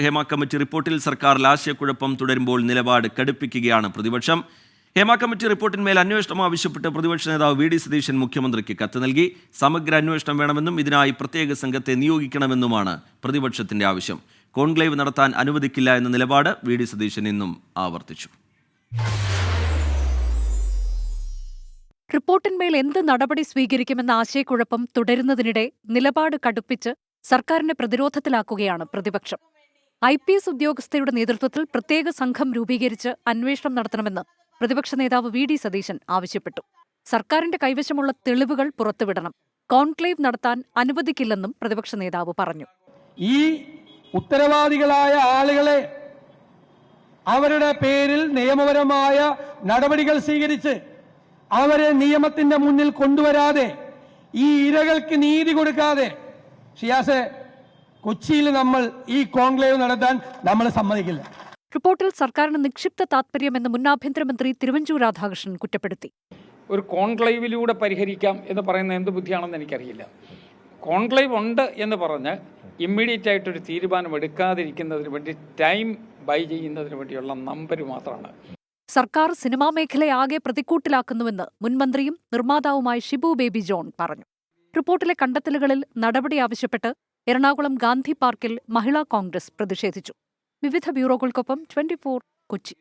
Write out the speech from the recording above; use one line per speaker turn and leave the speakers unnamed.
Hema committee റിപ്പോർട്ടിൽ സർക്കാർ ആശയക്കുഴപ്പം തുടരുമ്പോൾ നിലപാട് കടുപ്പിക്കുകയാണ് പ്രതിപക്ഷം. ഹേമ കമ്മിറ്റി റിപ്പോർട്ടിന്മേൽ അന്വേഷണം ആവശ്യപ്പെട്ട് പ്രതിപക്ഷ നേതാവ് വി ഡി സതീശൻ മുഖ്യമന്ത്രിക്ക് കത്ത് നൽകി. സമഗ്ര അന്വേഷണം വേണമെന്നും ഇതിനായി പ്രത്യേക സംഘത്തെ നിയോഗിക്കണമെന്നുമാണ് പ്രതിപക്ഷത്തിന്റെ ആവശ്യം. കോൺക്ലേവ് നടത്താൻ അനുവദിക്കില്ല എന്ന നിലപാട് വി ഡി സതീശൻ ഇന്നും ആവർത്തിച്ചു.
റിപ്പോർട്ടിന്മേൽ എന്ത് നടപടി സ്വീകരിക്കുമെന്ന ആശയക്കുഴപ്പം തുടരുന്നതിനിടെ നിലപാട് കടുപ്പിച്ച് സർക്കാരിനെ പ്രതിരോധത്തിലാക്കുകയാണ് പ്രതിപക്ഷം. ഐ പി എസ് ഉദ്യോഗസ്ഥരുടെ നേതൃത്വത്തിൽ പ്രത്യേക സംഘം രൂപീകരിച്ച് അന്വേഷണം നടത്തണമെന്ന് പ്രതിപക്ഷ നേതാവ് വി ഡി സതീശൻ ആവശ്യപ്പെട്ടു. സർക്കാരിന്റെ കൈവശമുള്ള തെളിവുകൾ പുറത്തുവിടണം. കോൺക്ലേവ് നടത്താൻ അനുവദിക്കില്ലെന്നും പ്രതിപക്ഷ നേതാവ് പറഞ്ഞു.
ഈ ഉത്തരവാദികളായ ആളുകളെ അവരുടെ പേരിൽ നിയമപരമായ നടപടികൾ സ്വീകരിച്ച് അവരെ നിയമത്തിന്റെ മുന്നിൽ കൊണ്ടുവരാതെ ഈ ഇരകൾക്ക് നീതി കൊടുക്കാതെ ഷിയാസെ കൊച്ചിയിൽ നമ്മൾ ഈ കോൺക്ലേവ് നടത്താൻ നമ്മൾ സമ്മതിക്കില്ല.
റിപ്പോർട്ടിൽ സർക്കാരിന് നിക്ഷിപ്ത താത്പര്യമെന്ന് മുൻ ആഭ്യന്തരമന്ത്രി തിരുവഞ്ചൂർ രാധാകൃഷ്ണൻ കുറ്റപ്പെടുത്തി.
ഒരു കോൺക്ലേവിലൂടെ പരിഹരിക്കാം എന്ന് പറയുന്നത് എന്ത് ബുദ്ധിയാണെന്ന് എനിക്കറിയില്ല. കോൺക്ലേവ് ഉണ്ട് എന്ന് പറഞ്ഞ് ഇമ്മീഡിയറ്റ് ആയിട്ടൊരു തീരുമാനം എടുക്കാതിരിക്കുന്നതിന് വേണ്ടി ടൈം ബൈ ചെയ്യുന്നതിന് വേണ്ടിയുള്ള നമ്പർ മാത്രമാണ്.
സർക്കാർ സിനിമാ മേഖലയെ ആകെ പ്രതിക്കൂട്ടിലാക്കുന്നുവെന്ന് മുൻമന്ത്രിയും നിർമ്മാതാവുമായ ഷിബു ബേബി ജോൺ പറഞ്ഞു. റിപ്പോർട്ടിലെ കണ്ടെത്തലുകളിൽ നടപടി ആവശ്യപ്പെട്ട് എറണാകുളം ഗാന്ധി പാർക്കിൽ മഹിളാ കോൺഗ്രസ് പ്രതിഷേധിച്ചു. വിവിധ ബ്യൂറോകൾക്കൊപ്പം ട്വന്റി കൊച്ചി.